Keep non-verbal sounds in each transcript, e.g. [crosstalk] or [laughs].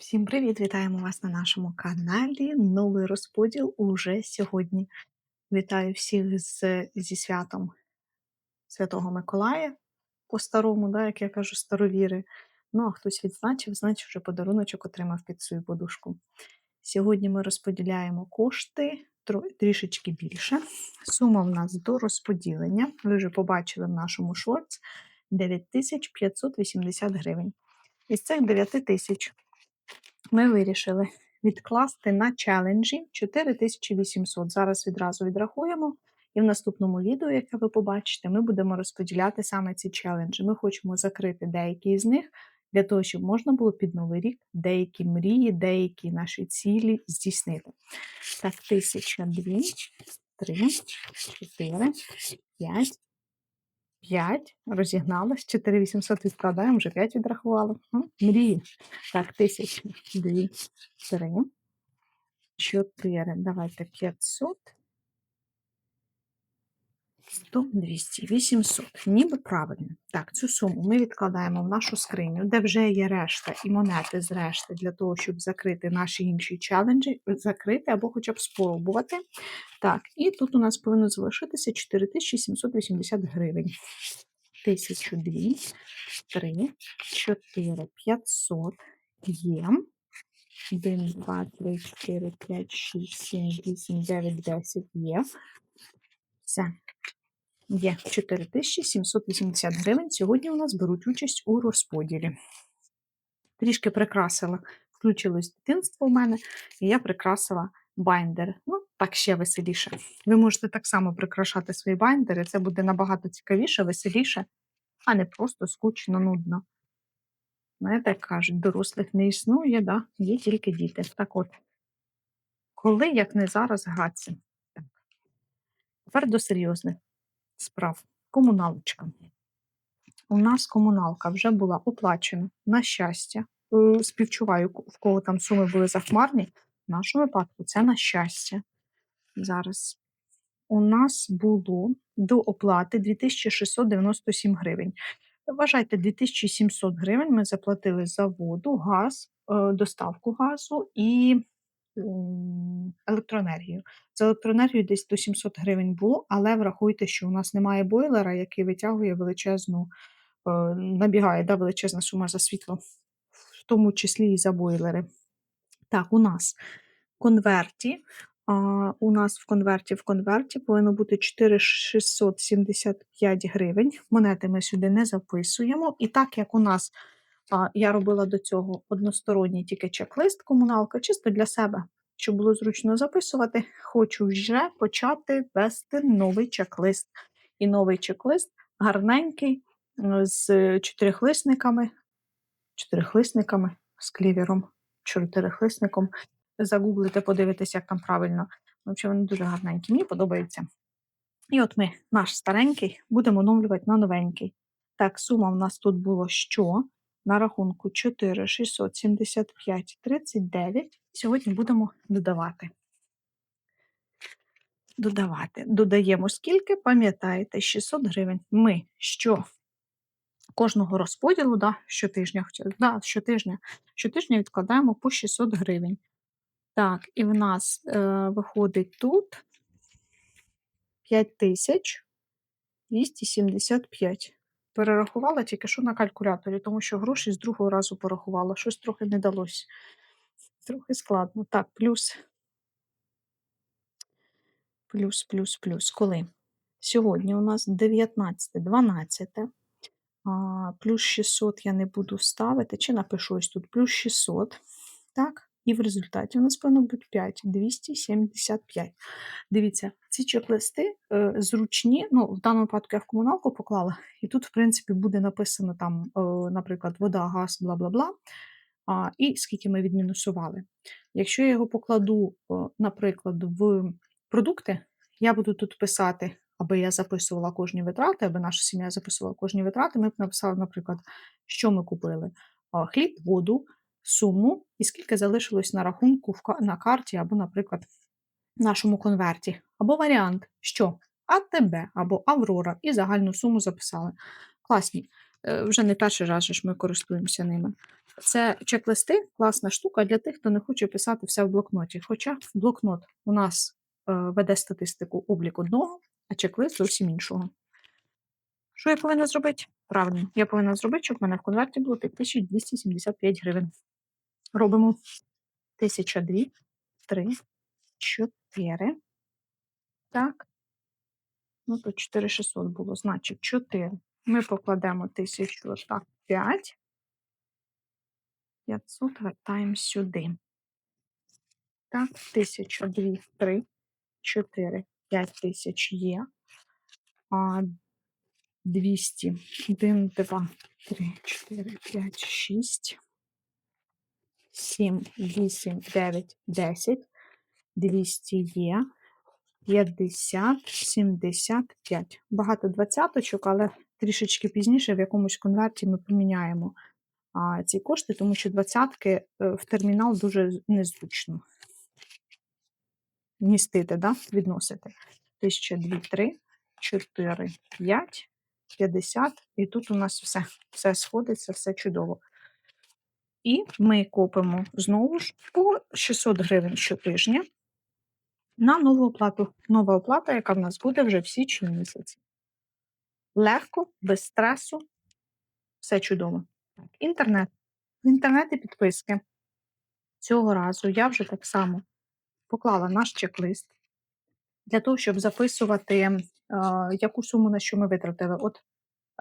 Всім привіт! Вітаємо вас на нашому каналі. Новий розподіл уже сьогодні. Вітаю всіх з, зі святом Святого Миколая по-старому, да, як я кажу, старовіри. Ну, а хтось відзначив, значить вже подаруночок отримав під свою подушку. Сьогодні ми розподіляємо кошти трішечки більше. Сума в нас до розподілення. Ви вже побачили в нашому шорт 9580 гривень. Із цих 9 тисяч ми вирішили відкласти на челенджі 4800. Зараз відразу відрахуємо. І в наступному відео, яке ви побачите, ми будемо розподіляти саме ці челенджі. Ми хочемо закрити деякі з них для того, щоб можна було під новий рік деякі мрії, деякі наші цілі здійснити. Так, 1002, 3, 4, 5, 5, розігналась, 4800 відкладаємо, вже 5 відрахували. Мрії. Так, 1000, 2, 3, 4, давайте 500, 100, 200, 800. Ніби правильно. Так, цю суму ми відкладаємо в нашу скриню, де вже є решта і монети з решти для того, щоб закрити наші інші челенджі, закрити або хоча б спробувати. Так, і тут у нас повинно залишитися 4780 гривень. 1002, 3, 4, 500 є. 1, 2, 3, 4, 5, 6, 7, 8, 9, 10 є. Все. Є 4780 гривень. Сьогодні у нас беруть участь у розподілі. Трішки прикрасила, включилось дитинство у мене, і я прикрасила байндер. Ну, так ще веселіше. Ви можете так само прикрашати свої байндери, це буде набагато цікавіше, веселіше, а не просто скучно, нудно. Знаєте, як кажуть, дорослих не існує, да? є тільки діти. Так от, коли, як не зараз, гратися. Тепер до серйозних справ. Комуналочка. У нас комуналка вже була оплачена на щастя. Е, Співчуваю, в кого там суми були захмарні. В нашому випадку це на щастя. Зараз у нас було до оплати 2697 гривень. Вважайте, 2700 гривень ми заплатили за воду, газ, е, доставку газу і електроенергію. За електроенергію десь до 700 гривень було, але врахуйте, що у нас немає бойлера, який витягує величезну, е, набігає да, величезна сума за світло, в тому числі і за бойлери. Так, у нас конверті. А, у нас в конверті в конверті повинно бути 4675 гривень. Монети ми сюди не записуємо. І так як у нас я робила до цього односторонній тільки чек-лист комуналка, чисто для себе, щоб було зручно записувати, хочу вже почати вести новий чек-лист. І новий чек-лист гарненький з чотирихлисниками, чотирихлисниками, з клівером, чотирихлисником. Загуглите, подивитися, як там правильно. Взагалі, вони дуже гарненькі. Мені подобається. І от ми наш старенький будемо оновлювати на новенький. Так, сума в нас тут було що? На рахунку 4 675 39. Сьогодні будемо додавати. Додавати. Додаємо скільки, пам'ятаєте, 600 гривень. Ми що? Кожного розподілу, да, щотижня, да, щотижня, щотижня відкладаємо по 600 гривень. Так, і в нас е, виходить тут 5275. Перерахувала тільки що на калькуляторі, тому що гроші з другого разу порахувала. Щось трохи не далося. Трохи складно. Так, плюс. Плюс, плюс, плюс. Коли? Сьогодні у нас 19, 12. А, плюс 600 я не буду ставити, чи напишу ось тут плюс 600. Так, і в результаті у нас повинно бути 5, 275. Дивіться, ці чек-листи е, зручні. Ну, в даному випадку я в комуналку поклала, і тут, в принципі, буде написано там, е, наприклад, вода, газ, бла бла бла. А, і скільки ми відмінусували. Якщо я його покладу, е, наприклад, в продукти, я буду тут писати, аби я записувала кожні витрати, аби наша сім'я записувала кожні витрати, ми б написали, наприклад, що ми купили: хліб, воду, суму і скільки залишилось на рахунку на карті, або, наприклад, в нашому конверті. Або варіант, що АТБ або Аврора, і загальну суму записали. Класні. Е, Вже не перший раз ж ми користуємося ними. Це чек-листи класна штука для тих, хто не хоче писати все в блокноті. Хоча блокнот у нас е, веде статистику облік одного, а чек-лист зовсім іншого. Що я повинна зробити? Правильно, я повинна зробити, щоб в мене в конверті було 5275 гривень. Робимо 1002, 3, 4. Так. Ну, тут 4600 було, значить 4. Ми покладемо 1000 так, 5. 500 вертаємо сюди. Так, 1000, 2, 3, 4, 5 тисяч є. А 200, 1, 2, 3, 4, 5, 6, 7, 8, 9, 10. 200 є. 50, 75. Багато двадцяточок, але трішечки пізніше в якомусь конверті ми поміняємо а, ці кошти, тому що двадцятки е, в термінал дуже незручно містити, да? відносити. 1002, 3, 4, 5, 50. І тут у нас все, все сходиться, все чудово. І ми копимо знову ж по 600 гривень щотижня на нову оплату. Нова оплата, яка в нас буде вже в січні місяці. Легко, без стресу, все чудово. Інтернет. В інтернеті підписки. Цього разу я вже так само поклала наш чек-лист для того, щоб записувати, е, яку суму на що ми витратили. От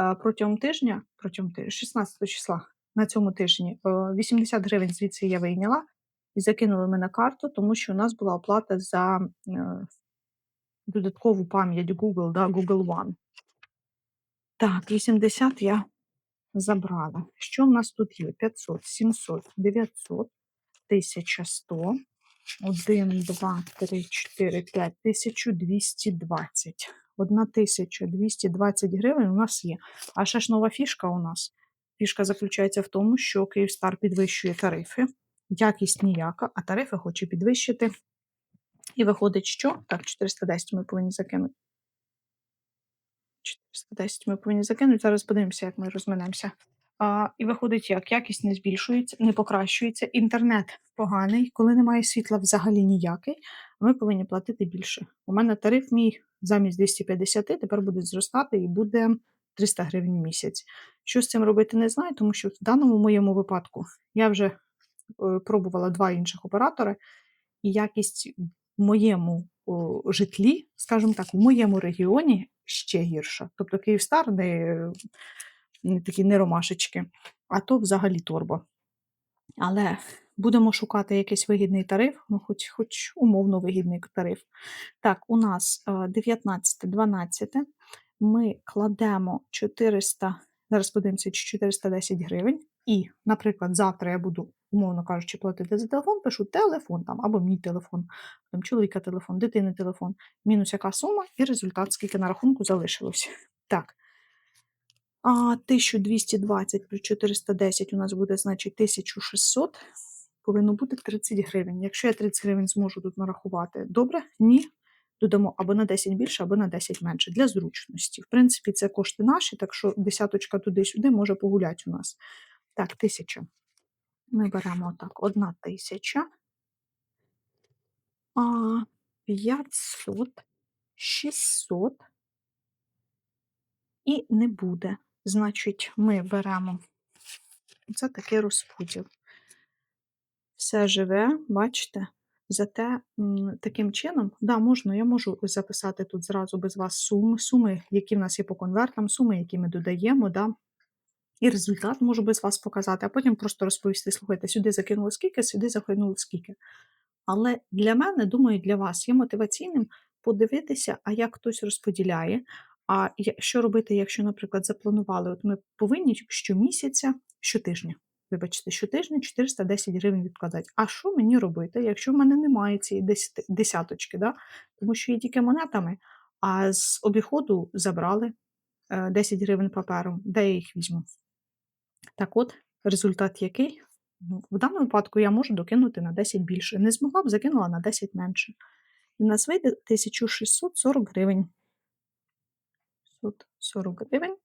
е, протягом тижня, протягом тижня, 16 числа на цьому тижні, е, 80 гривень звідси я вийняла і закинули ми на карту, тому що у нас була оплата за е, додаткову пам'ять Google, да, Google One. Так, 80 я забрала. Що в нас тут є? 500, 700, 900, 1100, 1, 2, 3, 4, 5, 1220. 1220 гривень у нас є. А ще ж нова фішка у нас. Фішка заключається в тому, що Київстар підвищує тарифи, якість ніяка, а тарифи хоче підвищити. І виходить, що? Так, 410 ми повинні закинути. 410 ми повинні закинути. Зараз подивимося, як ми розминемося. А, І виходить, як якість не збільшується, не покращується. Інтернет поганий, коли немає світла взагалі ніякий, ми повинні платити більше. У мене тариф мій замість 250 тепер буде зростати і буде 300 гривень в місяць. Що з цим робити, не знаю, тому що в даному моєму випадку я вже е, пробувала два інших оператори, і якість в моєму житлі, скажімо так, в моєму регіоні ще гірша. Тобто Київстар не, не такі не ромашечки, а то взагалі торба. Але будемо шукати якийсь вигідний тариф, ну хоч, хоч умовно вигідний тариф. Так, у нас 19-12 ми кладемо 400, зараз подивимося, чи 410 гривень. І, наприклад, завтра я буду, умовно кажучи, платити за телефон, пишу телефон там, або мій телефон, там чоловіка телефон, дитини телефон, мінус яка сума, і результат, скільки на рахунку залишилось. Так. А 1220 плюс 410 у нас буде, значить, 1600. Повинно бути 30 гривень. Якщо я 30 гривень зможу тут нарахувати, добре? Ні. Додамо або на 10 більше, або на 10 менше для зручності. В принципі, це кошти наші, так що десяточка туди-сюди може погуляти у нас. Так, тисяча. Ми беремо так, одна тисяча. А 500, 600 і не буде. Значить, ми беремо це такий розподіл. Все живе, бачите? Зате таким чином, да, можна, я можу записати тут зразу без вас суми, суми, які в нас є по конвертам, суми, які ми додаємо, да, і результат можу без вас показати, а потім просто розповісти: слухайте, сюди закинули скільки, сюди закинули скільки. Але для мене, думаю, для вас є мотиваційним подивитися, а як хтось розподіляє. А що робити, якщо, наприклад, запланували, от ми повинні щомісяця, щотижня, вибачте, щотижня 410 гривень відкладати. А що мені робити, якщо в мене немає цієї десяточки? Да? Тому що є тільки монетами, а з обіходу забрали е, 10 гривень папером, де я їх візьму? Так от, результат який? Ну, в даному випадку я можу докинути на 10 більше. Не змогла б, закинула на 10 менше. І нас вийде 1640 гривень. 640 гривень.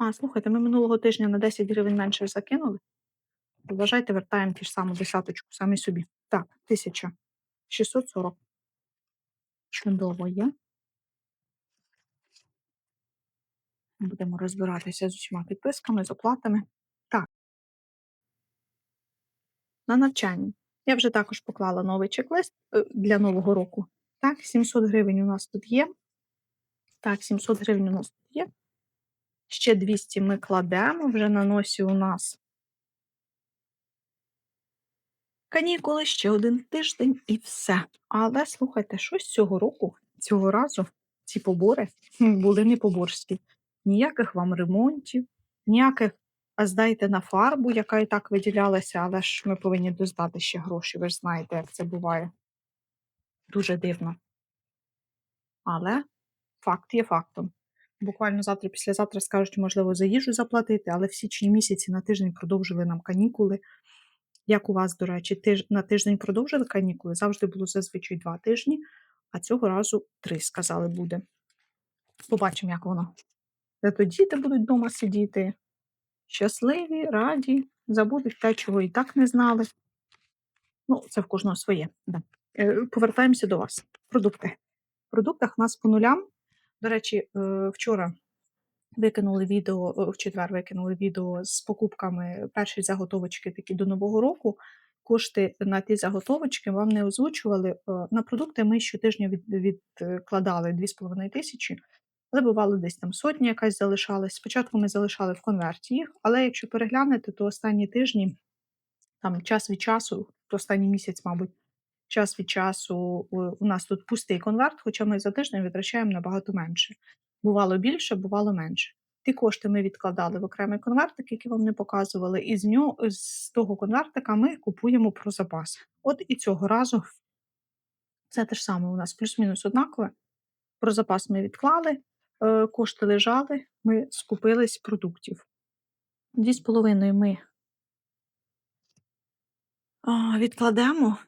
А, слухайте, ми минулого тижня на 10 гривень менше закинули. Вважайте, вертаємо ті ж саму десяточку самі собі. Так, 1640. Чудово є. Будемо розбиратися з усіма підписками, з оплатами. Так. На навчання. Я вже також поклала новий чек-лист е, для нового року. Так, 700 гривень у нас тут є. Так, 700 гривень у нас тут є. Ще 200 ми кладемо, вже на носі у нас канікули, ще один тиждень і все. Але слухайте, щось цього року, цього разу, ці побори [laughs] були не поборські. Ніяких вам ремонтів, ніяких, а здайте на фарбу, яка і так виділялася, але ж ми повинні доздати ще гроші. Ви ж знаєте, як це буває. Дуже дивно. Але факт є фактом. Буквально завтра, післязавтра скажуть, можливо, за їжу заплатити, але в січні місяці на тиждень продовжили нам канікули. Як у вас, до речі, тиж... на тиждень продовжили канікули? Завжди було зазвичай два тижні, а цього разу три, сказали, буде. Побачимо, як воно. Зато діти будуть вдома сидіти, щасливі, раді, забудуть те, чого і так не знали. Ну, це в кожного своє. Да. Е, Повертаємося до вас. Продукти. В продуктах у нас по нулям. До речі, е, вчора викинули відео, в четвер викинули відео з покупками перші заготовочки такі до Нового року. Кошти на ті заготовочки вам не озвучували. Е, На продукти ми щотижня відкладали 2,5 тисячі, але бувало десь там сотні якась залишалась. Спочатку ми залишали в конверті їх, але якщо переглянете, то останні тижні, там час від часу, останній місяць, мабуть, час від часу у нас тут пустий конверт, хоча ми за тиждень витрачаємо набагато менше. Бувало більше, бувало менше. Ті кошти ми відкладали в окремий конвертик, який вам не показували, і з нього з того конвертика ми купуємо про запас. От і цього разу це те ж саме у нас плюс-мінус однакове. Про запас ми відклали, е, кошти лежали, ми скупились продуктів. Дві з половиною ми відкладемо,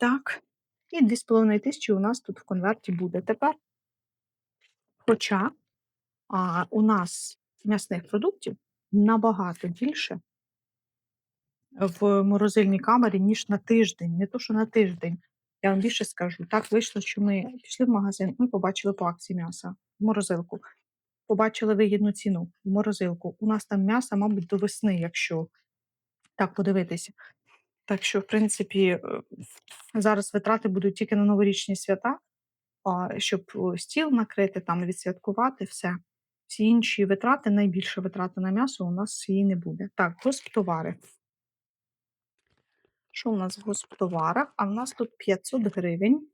так, і дві з половиною тисячі у нас тут в конверті буде тепер. Хоча а, у нас м'ясних продуктів набагато більше в морозильній камері, ніж на тиждень. Не то, що на тиждень. Я вам більше скажу. Так вийшло, що ми пішли в магазин, ми побачили по акції м'яса в морозилку. Побачили вигідну ціну в морозилку. У нас там м'яса, мабуть, до весни, якщо так подивитися. Так що, в принципі, е, зараз витрати будуть тільки на новорічні свята, щоб е, стіл накрити, там відсвяткувати все. Всі інші витрати, найбільша витрата на м'ясо у нас її не буде. Так, госптовари. Що у нас в госптоварах? А в нас тут 500 гривень.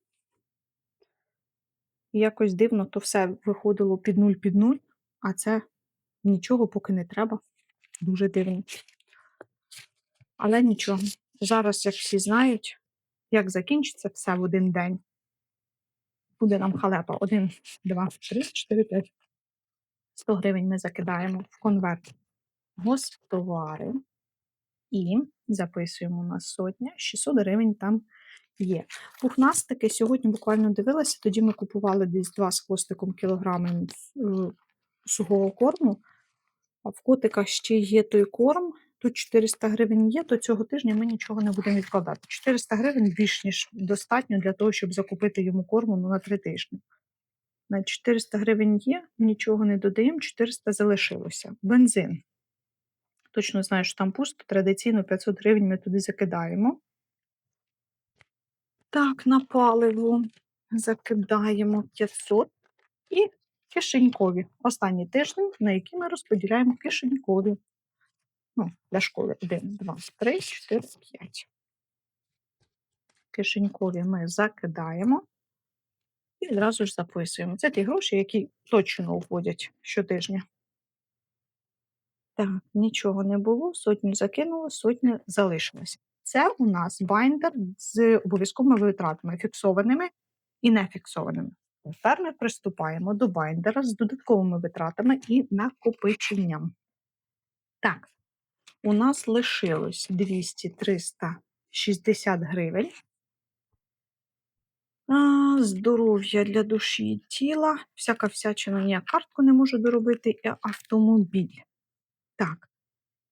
Якось дивно, то все виходило під нуль під нуль, а це нічого поки не треба. Дуже дивно. Але нічого. Зараз, як всі знають, як закінчиться все в один день. Буде нам халепа. Один, два, три, чотири, п'ять. 100 гривень ми закидаємо в конверт госптовари і записуємо на сотня, 600 гривень там є. Пухнастики сьогодні буквально дивилася, тоді ми купували десь 2 з хвостиком кілограми е, сухого корму, а в котика ще є той корм, тут 400 гривень є, то цього тижня ми нічого не будемо відкладати. 400 гривень більш ніж достатньо для того, щоб закупити йому корму ну, на 3 тижні. На 400 гривень є, нічого не додаємо, 400 залишилося. Бензин. Точно знаю, що там пусто, традиційно 500 гривень ми туди закидаємо. Так, на паливо закидаємо 500 і кишенькові. Останній тиждень, на які ми розподіляємо кишенькові. Ну, для школи 1, 2, 3, 4, 5. Кишенькові ми закидаємо і одразу ж записуємо. Це ті гроші, які точно уходять щотижня. Так, нічого не було, сотню закинули, сотня залишилась. Це у нас байндер з обов'язковими витратами, фіксованими і нефіксованими. Тепер ми приступаємо до байндера з додатковими витратами і накопиченням. Так, у нас лишилось 200-360 гривень. Здоров'я для душі і тіла. Всяка всячина, ніяк картку не можу доробити, і автомобіль. Так,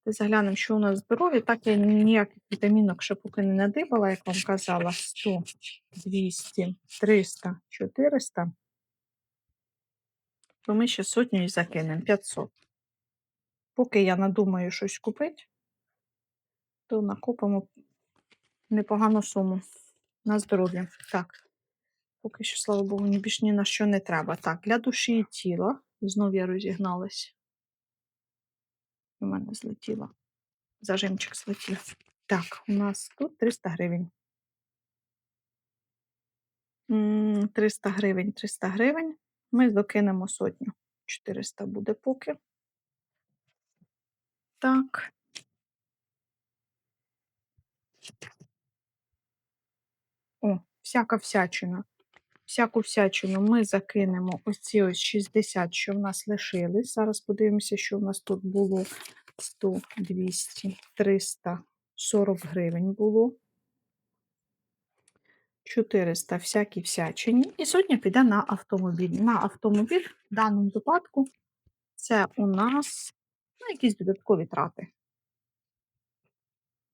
Заглянемо, що у нас здоров'я. Так я ніяких вітамінок ще поки не надибала, як вам казала. 100, 200, 300, 400. То ми ще сотню і закинемо 500. Поки я надумаю щось купити, то накопимо непогану суму на здоров'я. Так, поки що, слава Богу, ні більш ні на що не треба. Так, для душі і тіла. Знов я розігналась. У мене злетіло. Зажимчик злетів. Так, у нас тут 300 гривень. 300 гривень, 300 гривень. Ми докинемо сотню. 400 буде поки. Так. О, всяка всячина. Всяку всячину ми закинемо ось ці ось 60, що в нас лишились. Зараз подивимося, що в нас тут було 100, 200, 300, 40 гривень було. 400 всякі всячині. І сотня піде на автомобіль. На автомобіль в даному випадку це у нас ну, якісь додаткові трати.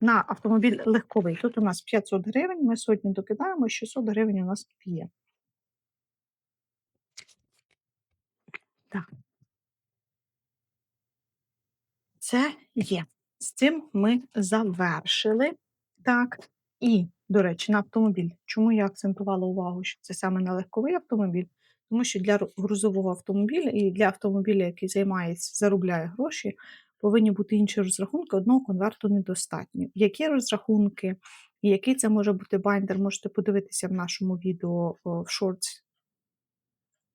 На автомобіль легковий. Тут у нас 500 гривень, ми сотню докидаємо, 600 гривень у нас п'є. Так. Це є. З цим ми завершили. Так. І, до речі, на автомобіль. Чому я акцентувала увагу, що це саме на легковий автомобіль? Тому що для грузового автомобіля і для автомобіля, який займається, заробляє гроші, повинні бути інші розрахунки. Одного конверту недостатньо. Які розрахунки і який це може бути байндер, можете подивитися в нашому відео в шортс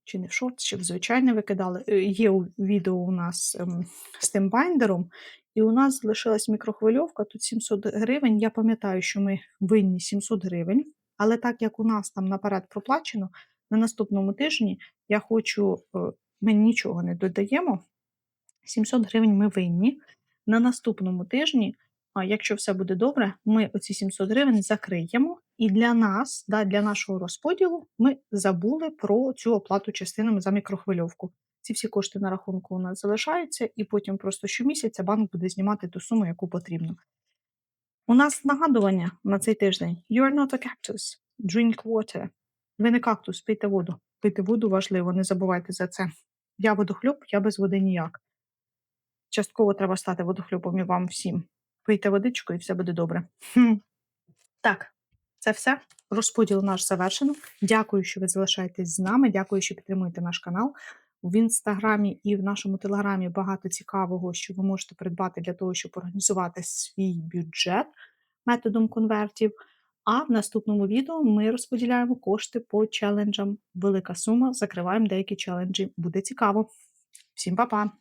чи не в шорт, чи в звичайне викидали. Е, Є відео у нас ем, з тим байндером, і у нас залишилась мікрохвильовка, тут 700 гривень. Я пам'ятаю, що ми винні 700 гривень, але так як у нас там наперед проплачено, на наступному тижні я хочу, е, ми нічого не додаємо. 700 гривень ми винні. На наступному тижні, якщо все буде добре, ми оці 700 гривень закриємо. І для нас, да, для нашого розподілу, ми забули про цю оплату частинами за мікрохвильовку. Ці всі кошти на рахунку у нас залишаються, і потім просто щомісяця банк буде знімати ту суму, яку потрібно. У нас нагадування на цей тиждень: You are not a cactus. Drink water. Ви не кактус, пийте воду. Пити воду важливо, не забувайте за це. Я водохлюб, я без води ніяк. Частково треба стати водохлюбом і вам всім. Пийте водичку і все буде добре. Хм. Так, це все. Розподіл наш завершено. Дякую, що ви залишаєтесь з нами. Дякую, що підтримуєте наш канал. В інстаграмі і в нашому телеграмі багато цікавого, що ви можете придбати для того, щоб організувати свій бюджет методом конвертів. А в наступному відео ми розподіляємо кошти по челенджам. Велика сума, закриваємо деякі челенджі. Буде цікаво. Всім па-па!